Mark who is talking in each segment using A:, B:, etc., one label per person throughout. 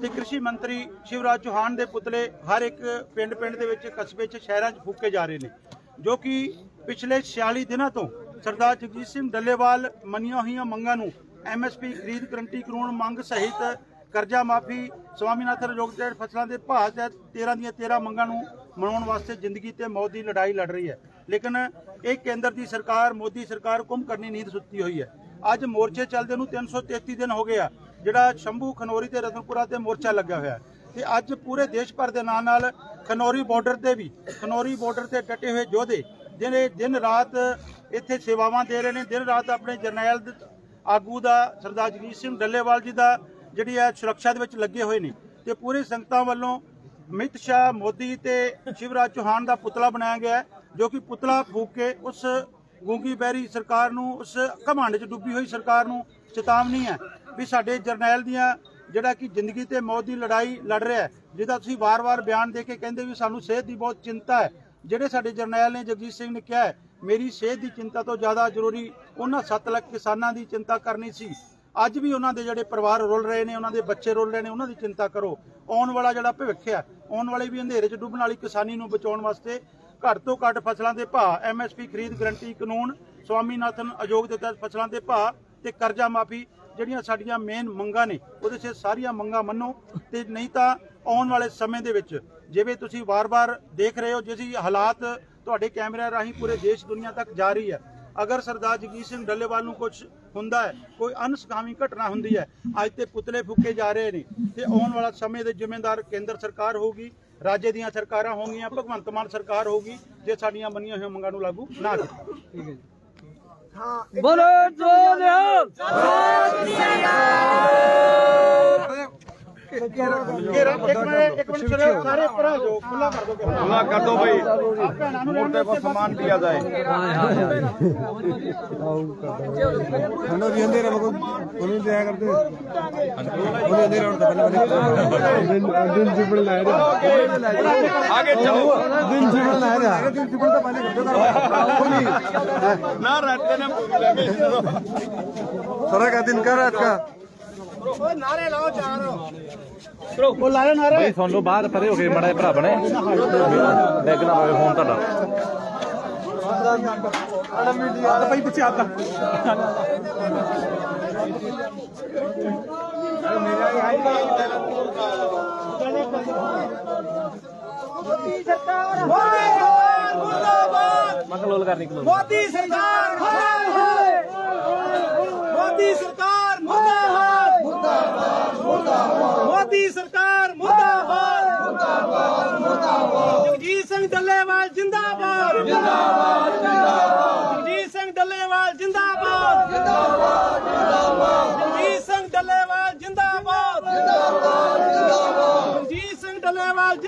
A: ਤੇ ਕ੍ਰਿਸ਼ੀ ਮੰਤਰੀ ਸ਼ਿਵਰਾਜ ਚੌਹਾਨ ਦੇ ਪੁਤਲੇ ਹਰ ਇੱਕ ਪਿੰਡ-ਪਿੰਡ ਦੇ ਵਿੱਚ ਕਸਬੇ 'ਚ ਸ਼ਹਿਰਾਂ 'ਚ ਫੂਕੇ ਜਾ ਰਹੇ ਨੇ, ਜੋ ਕਿ ਪਿਛਲੇ 46 ਦਿਨਾਂ ਤੋਂ ਸਰਦਾਰ ਜਗਜੀਤ ਸਿੰਘ ਡੱਲੇਵਾਲ ਮੰਨੀਆਂ ਹੋਈਆਂ ਮੰਗਾਂ ਨੂੰ ਐਮਐਸਪੀ ਖਰੀਦ ਗਰੰਟੀ ਕਾਨੂੰਨ ਮੰਗ ਸਹਿਤ ਕਰਜ਼ਾ ਮਾਫੀ, ਸਵਾਮੀਨਾਥਨ ਯੋਗਤਾ ਫਸਲਾਂ ਦੇ ਭਾਅ ਤੇ 13 ਦੀਆਂ 13 ਮੰਗਾਂ ਨੂੰ ਮਨਾਉਣ ਵਾਸਤੇ ਜ਼ਿੰਦਗੀ ਤੇ ਮੌਤ ਦੀ ਲੜਾਈ ਲੜ ਰਹੀ ਹੈ। ਲੇਕਿਨ ਇਹ ਕੇਂਦਰ ਦੀ ਸਰਕਾਰ, ਮੋਦੀ ਸਰਕਾਰ, ਕੁੰਭ ਕਰਨੀ ਨੀਂਦ ਸੁੱਤੀ ਹੋਈ ਹੈ। ਅੱਜ ਮੋਰਚੇ ਚੱਲਦੇ ਨੂੰ 333 ਦਿਨ ਹੋ ਗਏ ਆ। ਜਿਹੜਾ ਸ਼ੰਭੂ ਖਨੌਰੀ ਤੇ ਰਤਨਪੁਰਾ ਤੇ ਮੋਰਚਾ ਲੱਗਿਆ ਹੋਇਆ ਹੈ। ਤੇ ਅੱਜ ਪੂਰੇ ਦੇਸ਼ ਭਰ ਦੇ ਨਾਲ ਨਾਲ ਖਨੌਰੀ ਬਾਰਡਰ ਤੇ ਵੀ, ਖਨੌਰੀ ਬਾਰਡਰ ਤੇ ਡਟੇ ਹੋਏ ਯੋਧੇ, ਜਿਹੜੇ ਦਿਨ ਰਾਤ ਇੱਥੇ ਸੇਵਾਵਾਂ ਦੇ ਰਹੇ ਨੇ, ਦਿਨ ਰਾਤ ਆਪਣੇ ਜਰਨੈਲ ਆਗੂ ਦਾ, ਸਰਦਾਰ ਜਗਜੀਤ ਸਿੰਘ ਡੱਲੇਵਾਲ ਜੀ ਦਾ ਜਿਹੜੀ ਹੈ ਸੁਰੱਖਿਆ ਦੇ ਵਿੱਚ ਲੱਗੇ ਹੋਏ ਨੇ ਤੇ ਪੂਰੀ ਸੰਗਤਾਂ ਵੱਲੋਂ ਅਮਿਤ ਸ਼ਾਹ, ਮੋਦੀ ਤੇ ਸ਼ਿਵਰਾਜ ਚੌਹਾਨ ਦਾ ਪੁਤਲਾ ਬਣਾਇਆ ਗਿਆ ਜੋ ਕਿ ਪੁਤਲਾ ਫੂਕ ਕੇ ਉਸ ਗੂੰਗੀ ਬੈਰੀ ਸਰਕਾਰ ਨੂੰ, ਉਸ ਘਮੰਡ 'ਚ ਡੁੱਬੀ ਹੋਈ ਸਰਕਾਰ ਨੂੰ ਚੇਤਾਵਨੀ ਹੈ ਵੀ ਸਾਡੇ ਜਰਨੈਲ ਦੀਆਂ ਜਿਹੜਾ ਕਿ ਜ਼ਿੰਦਗੀ ਤੇ ਮੌਤ ਦੀ ਲੜਾਈ ਲੜ ਰਿਹਾ ਹੈ, ਜਿਹਦਾ ਤੁਸੀਂ ਵਾਰ-ਵਾਰ ਬਿਆਨ ਦੇ ਕੇ ਕਹਿੰਦੇ ਵੀ ਸਾਨੂੰ ਸਿਹਤ ਦੀ ਬਹੁਤ ਚਿੰਤਾ ਹੈ, ਜਿਹੜੇ ਸਾਡੇ ਜਰਨੈਲ ਨੇ ਜਗਜੀਤ ਸਿੰਘ ਨੇ ਕਿਹਾ ਮੇਰੀ ਸਿਹਤ ਦੀ ਚਿੰਤਾ ਤੋਂ ਜ਼ਿਆਦਾ ਜ਼ਰੂਰੀ ਉਹਨਾਂ 7 ਲੱਖ ਕਿਸਾਨਾਂ ਦੀ ਚਿੰਤਾ ਕਰਨੀ ਸੀ। ਅੱਜ ਵੀ ਉਹਨਾਂ ਦੇ ਜਿਹੜੇ ਪਰਿਵਾਰ ਰੁਲ ਰਹੇ ਨੇ, ਉਹਨਾਂ ਦੇ ਬੱਚੇ ਰੁਲ ਰਹੇ ਨੇ, ਉਹਨਾਂ ਦੀ ਚਿੰਤਾ ਕਰੋ। ਆਉਣ ਵਾਲਾ ਜਿਹੜਾ ਭਵਿੱਖ ਹੈ, ਆਉਣ ਵਾਲੇ ਵੀ ਅੰਧੇਰੇ 'ਚ ਡੁੱਬਣ ਵਾਲੀ ਕਿਸਾਨੀ ਨੂੰ ਬਚਾਉਣ ਵਾਸਤੇ ਘੱਟ ਤੋਂ ਘੱਟ ਫਸਲਾਂ ਦੇ ਭਾਅ ਐਮਐਸਪੀ ਖਰੀਦ ਗਰੰਟੀ ਕਾਨੂੰਨ, ਸਵਾਮੀਨਾਥਨ ਅਯੋਗ ਦੇ ਤਹਿਤ ਫਸਲਾਂ ਦੇ ਭਾਅ ਤੇ ਕਰਜ਼ਾ ਮਾਫੀ ਜਿਹੜੀਆਂ ਸਾਡੀਆਂ ਮੇਨ ਮੰਗਾਂ ਨੇ, ਉਹਦੇ 'ਚ ਸਾਰੀਆਂ ਮੰਗਾਂ ਮੰਨੋ ਤੇ ਨਹੀਂ ਤਾਂ ਆਉਣ ਵਾਲੇ ਸਮੇਂ ਦੇ ਵਿੱਚ ਜਿਵੇਂ ਤੁਸੀਂ ਵਾਰ-ਵਾਰ ਦੇਖ ਰਹੇ ਹੋ ਜਿਸ ਹਾਲਾਤ ਤੁਹਾਡੇ ਕੈਮਰਿਆਂ ਰਾਹੀਂ ਪੂਰੇ ਦੇਸ਼ ਦੁਨੀਆ ਤੱਕ ਜਾ ਰਹੀ ਹੈ। ਅਗਰ ਸਰਦਾਰ ਜਗਜੀਤ ਸਿੰਘ ਡੱਲੇਵਾਲ ਨੂੰ ਕੁਝ ਹੁੰਦਾ ਹੈ, ਕੋਈ ਅਨਸਕਾਮੀ ਘਟਨਾ ਹੁੰਦੀ ਹੈ, ਅੱਜ ਤੇ ਪੁਤਲੇ ਫੂਕੇ ਜਾ ਰਹੇ ਨੇ, ਤੇ ਆਉਣ ਵਾਲਾ ਸਮੇਂ ਦੇ ਜ਼ਿੰਮੇਦਾਰ ਕੇਂਦਰ ਸਰਕਾਰ ਹੋਊਗੀ, ਰਾਜ ਦੀਆਂ ਸਰਕਾਰਾਂ ਹੋਣਗੀਆਂ, ਭਗਵੰਤ ਮਾਨ ਸਰਕਾਰ ਹੋਊਗੀ, ਜੇ ਸਾਡੀਆਂ ਮੰਨੀਆਂ ਹੋਈਆਂ ਮੰਗਾਂ ਨੂੰ ਲਾਗੂ ਨਾ ਕੀਤੀ
B: ਬੋਲੇ ਜੋਲਿਆ
A: ਘੇਰਾ ਇੱਕ ਮਿੰਟ ਇੱਕ ਮਿੰਟ ਚਲੋ ਸਾਰੇ ਭਰਾ ਜੋ ਖੁੱਲਾ ਕਰ ਦੋ
C: ਖੁੱਲਾ ਕਰ ਦੋ ਭਾਈ
A: ਭੈਣਾਂ ਨੂੰ
C: मूर्ति को सम्मान दिया जाए
D: ਠੰਡਾ ਵੀ ਅੰਦਰ ਲੋਕ ਉਹਨੂੰ ਦਿਆ ਕਰਦੇ ਉਹਨੇ ਅੰਦਰ ਆਉਣ ਤਾਂ ਪਹਿਲੇ ਪਹਿਲੇ ਦਿਨ ਜਿਬੜ ਲਾਇਆ ਰਿਹਾ
C: आगे चलो
D: ਦਿਨ ਜਿਬੜ ਲਾਇਆ ਰਿਹਾ ਦਿਨ ਜਿਬੜ ਤਾਂ ਪਹਿਲੇ ਕਰਦੇ
C: ना रहते ने
D: ਸਾਰਾ ਕਾ ਦਿਨ ਕਰ ਰਾਤ ਕਾ
A: ਉਹ ਲਾਇਓ ਨਾਰੇ।
E: ਭਾਈ ਸੁਣ ਲਓ ਬਾਹਰ ਪਰੇ ਹੋ ਕੇ ਮੜਾ ਭਰਾ ਬਣੇ। ਡੈਗ ਨਾ ਹੋਵੇ ਫੋਨ ਤੁਹਾਡਾ।
A: ਭਾਈ ਪਿੱਛੇ ਆਤਾ।
E: ਮਕਲੋਲ ਕਰਨੀ ਕਲੋਲ
B: ਮੋਦੀ ਸਰਕਾਰ ਹਾਏ ਹਾਏ ਮੋਦੀ ਸਰਕਾਰ। ਮੁਰਦਾਬਾਦ ਮੁਰਦਾਬਾਦ ਮੁਰਦਾਬਾਦ ਮੋਦੀ ਸਰਕਾਰ ਮੁਰਦਾਬਾਦ ਮੁਰਦਾਬਾਦ ਮੁਰਦਾਬਾਦ ਜਗਜੀਤ ਸਿੰਘ ਡੱਲੇਵਾਲ ਜਿੰਦਾਬਾਦ ਜਿੰਦਾਬਾਦ ਜਿੰਦਾਬਾਦ ਜਗਜੀਤ ਸਿੰਘ ਡੱਲੇਵਾਲ ਜਿੰਦਾਬਾਦ ਜਿੰਦਾਬਾਦ ਜਿੰਦਾਬਾਦ ਜਗਜੀਤ ਸਿੰਘ ਡੱਲੇਵਾਲ ਜਿੰਦਾਬਾਦ ਜਿੰਦਾਬਾਦ ਜਿੰਦਾਬਾਦ ਜਗਜੀਤ ਸਿੰਘ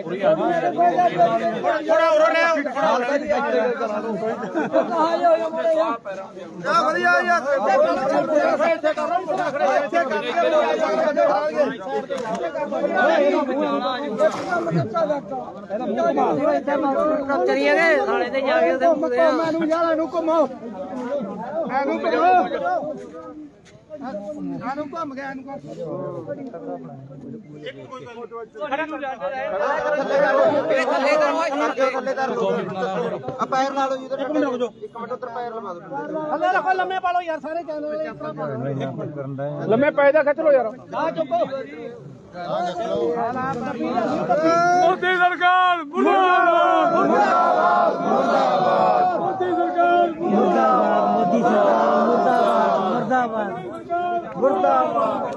A: ਥੋੜਾ ਉਰੋਂ ਲੈ ਥੋੜਾ ਉਰੋਂ ਲੈ।
D: ਜਾ ਵਧੀਆ ਯਾਰ
B: ਚਲੀਏ ਗਏ ਸਾਲੇ ਤੇ ਜਾ ਕੇ ਉਹਦੇ
D: ਮੈਨੂੰ ਯਾਰ ਇਹਨੂੰ ਘੁਮਾਓ ਇਹਨੂੰ ਘੁਮਾਓ ਇਹਨੂੰ ਘੁੰਮ ਗਿਆ ਇਹਨੂੰ ਘੁੰਮ ਆ ਪੈਰ ਲਾ ਲਓ ਜੀ ਇੱਕ ਮਿੰਟ ਰੁਕ ਜਾਓ ਇੱਕ ਮਿੰਟ ਉੱਧਰ ਪੈਰ ਲਵਾ ਦਿਓ
B: ਥੱਲੇ ਰੱਖੋ ਲੰਮੇ ਪਾ ਲਓ ਯਾਰ ਸਾਰੇ ਕੈਮਰੇ
D: ਲੰਮੇ ਪੈ ਜਾ ਖਿੱਚ ਲਓ ਯਾਰ।
B: ਆ ਚੁੱਕੋ।
D: ਸਰਕਾਰ ਮੁਰਦਾਬਾਦ ਮੁਰਦਾਬਾਦ ਮੁਰਦਾਬਾਦ ਮੋਦੀ ਸਰਕਾਰ ਮੁਰਦਾਬਾਦ ਮੋਦੀ ਸਰਕਾਰ ਮੁਰਦਾਬਾਦ ਮੁਰਦਾਬਾਦ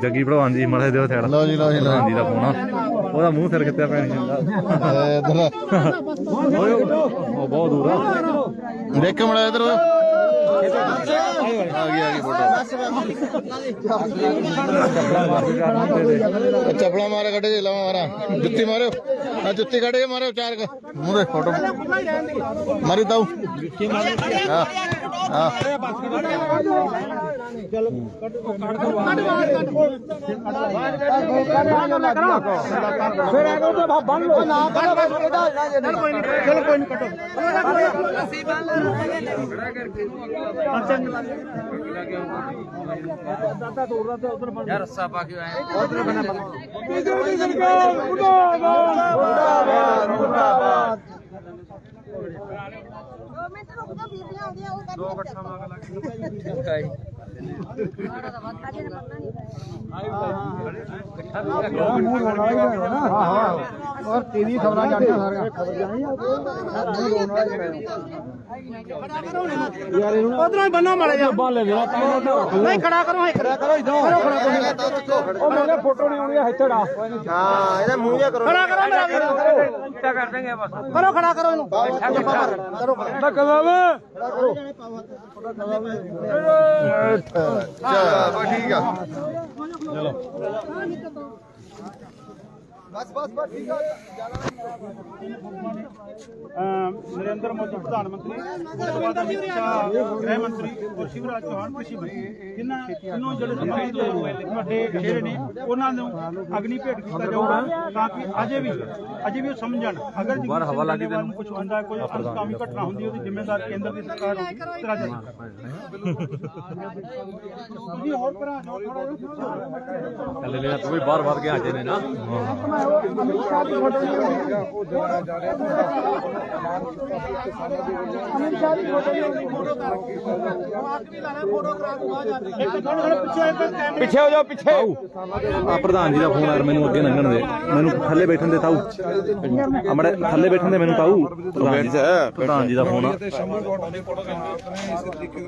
E: ਜੱਗੀ ਭਲਵਾਨ ਜੀ ਮੜੇ ਦਿਓ ਥੇੜ ਲਓ ਜੀ ਲਓ ਜੀ ਭਲਵਾਨ ਜੀ ਦਾ ਫੋਨ ਉਹਦਾ ਮੂੰਹ ਸਿਰ ਕਿੱਥੇ ਪੈਣ ਜਾਂਦਾ ਓਏ ਉਹ ਬਹੁਤ ਦੂਰ ਆ।
F: ਦੇਖ ਮੜਾ ਇਧਰ। ਆ ਗਈ ਆ ਗਈ ਫੋਟੋ। ਚੱਪਲਾ ਮਾਰੇ ਕੱਢੇ ਜੇ ਲਵਾ ਮਾਰਾ। ਜੁੱਤੀ ਮਾਰਿਓ। ਆ ਜੁੱਤੀ ਕੱਢ ਕੇ ਮਾਰਿਓ ਚਾਰ ਕੁ। ਦੇ ਫੋਟੋ। ਮਾਰੀ ਤਾਉ ਹਾਂ ਹਾਂ
B: ਫਿਰ ਇਹ ਕਹਿੰਦੇ ਬੰਨ ਲੋ ਨਾ ਕਰ ਬਸ ਇਹਦਾ ਚਲ ਕੋਈ ਨਹੀਂ ਚਲ ਕੋਈ ਨਹੀਂ ਕੱਟੋ
G: ਮੈਂ ਤਾਂ ਰੁਕਦਾ ਬੀਬੀਆਂ ਆਉਂਦੀਆਂ ਉਹ ਦੋ ਇਕੱਠਾ ਮੰਗ ਲੱਗ
B: ਔਰ ਟੀਵੀ ਖਬਰਾਂ ਜਾਂਦੀਆਂ ਸਾਰੀਆਂ ਯਾਰ ਇਹਨੂੰ ਉਧਰੋਂ ਹੀ ਬੰਨੋ ਮਾਰੇ ਜਾ ਬੰਨ ਲੈ ਨਹੀਂ ਖੜਾ ਕਰੋ ਇੱਕ ਖੜਾ ਕਰੋ ਇਦੋਂ ਉਹ ਮੇਰੇ ਫੋਟੋ ਨਹੀਂ ਆਉਣੀ ਇੱਥੇ ਡਾ ਹਾਂ ਇਹਦਾ ਮੂੰਹ ਜਿਹਾ ਕਰੋ ਖੜਾ ਕਰੋ ਮੇਰਾ ਵੀਰ ਇੱਟਾ ਕਰ ਦੇਂਗੇ ਬਸ ਕਰੋ ਖੜਾ ਕਰੋ ਇਹਨੂੰ ਕਰੋ ਧੱਕਾ ਲਾਵੇ
F: ਚਾ ਬਾ ਠੀਕ ਆ
A: ਅਮ ਨਰਿੰਦਰ ਮੋਦੀ ਪ੍ਰਧਾਨ ਮੰਤਰੀ ਉਸ ਤੋਂ ਬਾਅਦ ਅਮਿਤ ਸ਼ਾਹ ਗ੍ਰਹਿ ਮੰਤਰੀ ਔਰ ਸ਼ਿਵਰਾਜ ਚੌਹਾਨ ਕ੍ਰਿਸ਼ੀ ਮੰਤਰੀ ਇਹਨਾਂ ਤਿੰਨੋਂ ਜਿਹੜੇ ਸੰਬੰਧਿਤ ਵੱਡੇ ਚਿਹਰੇ ਨੇ ਉਹਨਾਂ ਨੂੰ ਅਗਨੀ ਭੇਟ ਕੀਤਾ ਜਾਊਗਾ ਤਾਂ ਕਿ ਅਜੇ ਵੀ ਅਜੇ ਵੀ ਉਹ ਸਮਝਣ। ਅਗਰ ਜਗਦੀਪ ਸਿੰਘ ਡੱਲੇਵਾਲ ਨੂੰ ਕੁਝ ਹੁੰਦਾ ਕੋਈ ਅਨੁਕਾਮੀ ਘਟਨਾ ਹੁੰਦੀ ਉਹਦੀ ਜ਼ਿੰਮੇਵਾਰ ਕੇਂਦਰ ਦੀ ਸਰਕਾਰ ਹੋਗੀ ਤੇ ਰਾਜਾ ਤੁਸੀਂ ਹੋਰ ਕਰਾ ਜੋ ਥੋੜਾ
E: ਥੱਲੇ ਲੈ ਤੂੰ ਵੀ ਬਾਹਰ ਵੱਧ ਕੇ ਆ ਜੇ
C: ਪਿੱਛੇ ਹੋ ਜਾਓ ਪਿੱਛੇ।
E: ਆ ਪ੍ਰਧਾਨ ਜੀ ਦਾ ਫੋਨ ਯਾਰ ਮੈਨੂੰ ਅੱਗੇ ਲੰਘਣ ਦੇ। ਮੈਨੂੰ ਥੱਲੇ ਬੈਠਣ ਦੇ ਤਾਊ ਆ ਮੜੇ ਥੱਲੇ ਬੈਠਣ ਦੇ ਮੈਨੂੰ ਤਾਊ ਪ੍ਰਧਾਨ ਜੀ ਪ੍ਰਧਾਨ ਜੀ ਦਾ ਫੋਨ ਆ।
D: ਤਰੀਕੇ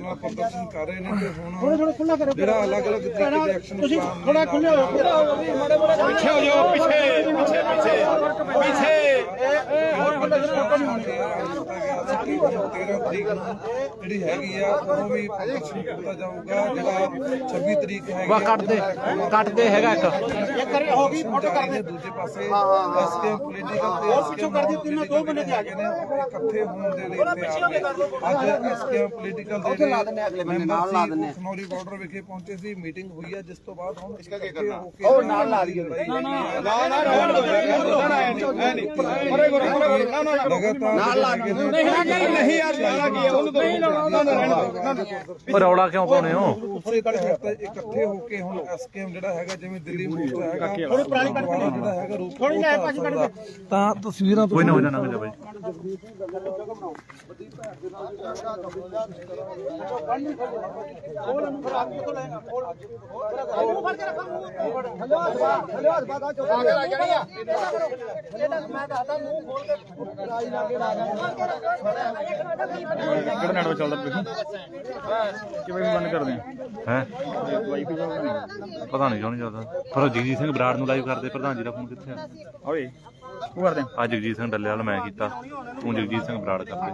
D: ਦੇ ਐਕਸ਼ਨ ਤੁਸੀਂ
B: ਥੋੜਾ ਖੁੱਲੇ ਹੋ
C: ਪਿੱਛੇ ਹੋ ਜਾਓ ਪਿੱਛੇ ਪਿੱਛੇ ਪਿੱਛੇ। ਪਿੱਛੇ।
D: ਜਿਹੜੀ ਹੈਗੀ ਆ ਉਹ ਵੀ ਪ੍ਰਦਰਸ਼ਨ ਕੀਤਾ ਜਾਊਗਾ ਜਿਹੜਾ 26 ਤਰੀਕ ਹੈਗੀ
B: ਵਾ ਕੱਟ ਦੇ ਕੱਟ ਦੇ ਹੈਗਾ ਇੱਕ
D: ਇੱਕ ਕਰੀ ਹੋ ਗਈ ਫੋਟੋ ਕਰ ਦੇ ਦੂਜੇ ਪਾਸੇ ਐਸਕੇ ਪੋਲੀਟੀਕਲ ਤੇ ਐਸਕੇ ਕਰ ਦਿੱਤੀ ਨਾ ਦੋ ਬੰਦੇ ਆ ਗਏ ਨੇ ਉਹ ਇਕੱਠੇ ਹੋਣ ਦੇ ਲਈ ਤਿਆਰ ਨੇ ਅੱਜ ਐਸਕੇ ਪੋਲੀਟੀਕਲ ਦੇ ਜਿਹੜੇ ਮੈਂਬਰ ਸੀ ਸਨੌਰੀ ਬਾਰਡਰ ਵਿਖੇ ਪਹੁੰਚੇ ਸੀ ਮੀਟਿੰਗ ਹੋਈ ਹੈ ਜਿਸ ਤੋਂ ਬਾਅਦ ਹੁਣ ਇਕੱਠੇ ਹੋ ਕੇ ਉਹ ਨਾਲ ਲਾ ਦਈਏ ਨਾ ਨਾ ਲਗਾਤਾਰ ਨਾਲ ਲਾ
C: ਨਹੀਂ ਯਾਰ ਸਾਰਾ ਕੀ ਹੈ ਉਹਨੂੰ
E: ਉਹ ਰੌਲਾ ਕਿਉਂ ਪਾਉਣੇ ਹੋ?
D: ਉਸੇ ਤਹਿਤ ਇਕੱਠੇ ਹੋ ਕੇ ਹੁਣ ਐਸਕੇਐਮ ਜਿਹੜਾ ਹੈਗਾ ਜਿਵੇਂ ਦਿੱਲੀ ਮੋਰਚਾ ਹੈਗਾ ਥੋੜੀ ਪੁਰਾਣੀ ਜਿਹੜਾ ਹੈਗਾ ਰੂਪ ਥੋੜੀ ਤਾਂ ਤਸਵੀਰਾਂ
E: ਕੋਈ ਨਾ ਹੋ ਜਾ
G: ਕਿਹੜਾ
E: ਨੈਟ ਚੱਲਦਾ ਪਿਆ? ਕਿਵੇਂ ਬੰਦ ਕਰਦੇ ਹੈ? ਪਤਾ ਨਹੀਂ? ਕਿਉਂ ਨਹੀਂ ਚੱਲਦਾ ਪਰ ਜਗਜੀਤ ਸਿੰਘ ਬਰਾੜ ਨੂੰ ਲਾਈਵ ਕਰਦੇ ਪ੍ਰਧਾਨ ਜੀ ਦਾ ਫੋਨ ਕਿੱਥੇ ਆ? ਓਏ ਉਹ ਕਰਦੇ ਆ? ਜਗਜੀਤ ਸਿੰਘ ਡੱਲੇ ਵਾਲਾ ਮੈਂ ਕੀਤਾ। ਤੂੰ ਜਗਜੀਤ ਸਿੰਘ ਬਰਾੜ ਕਰਦੇ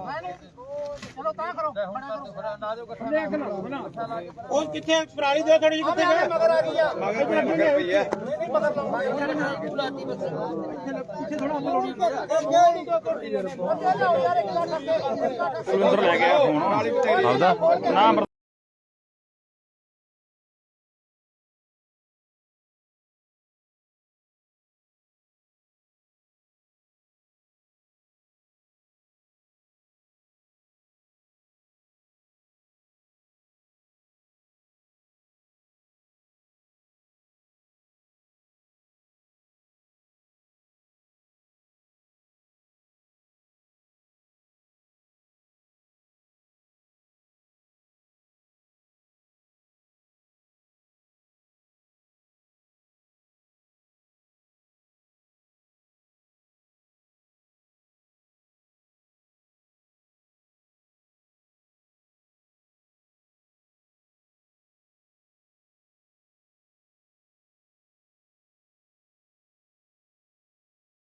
B: ਚਲੋ ਤਾਂ ਕਰੋ। ਉਹ ਕਿੱਥੇ ਪਰਾਲੀ ਦੇ ਥੋੜੀ ਜਿਹੀ ਕਿੱਥੇ ਗਏ? ਮਗਰ ਆ ਗਈ ਆ। ਮਗਰ ਮਗਰ ਪਈ ਹੈ ਨਹੀਂ ਮਗਰ ਲਾਉਂਦਾ ਪਿੱਛੇ ਥੋੜਾ ਲੋੜੀ
E: ਸੁਰਿੰਦਰ ਲੈ ਗਿਆ ਫੋਨ। ਆਪਦਾ।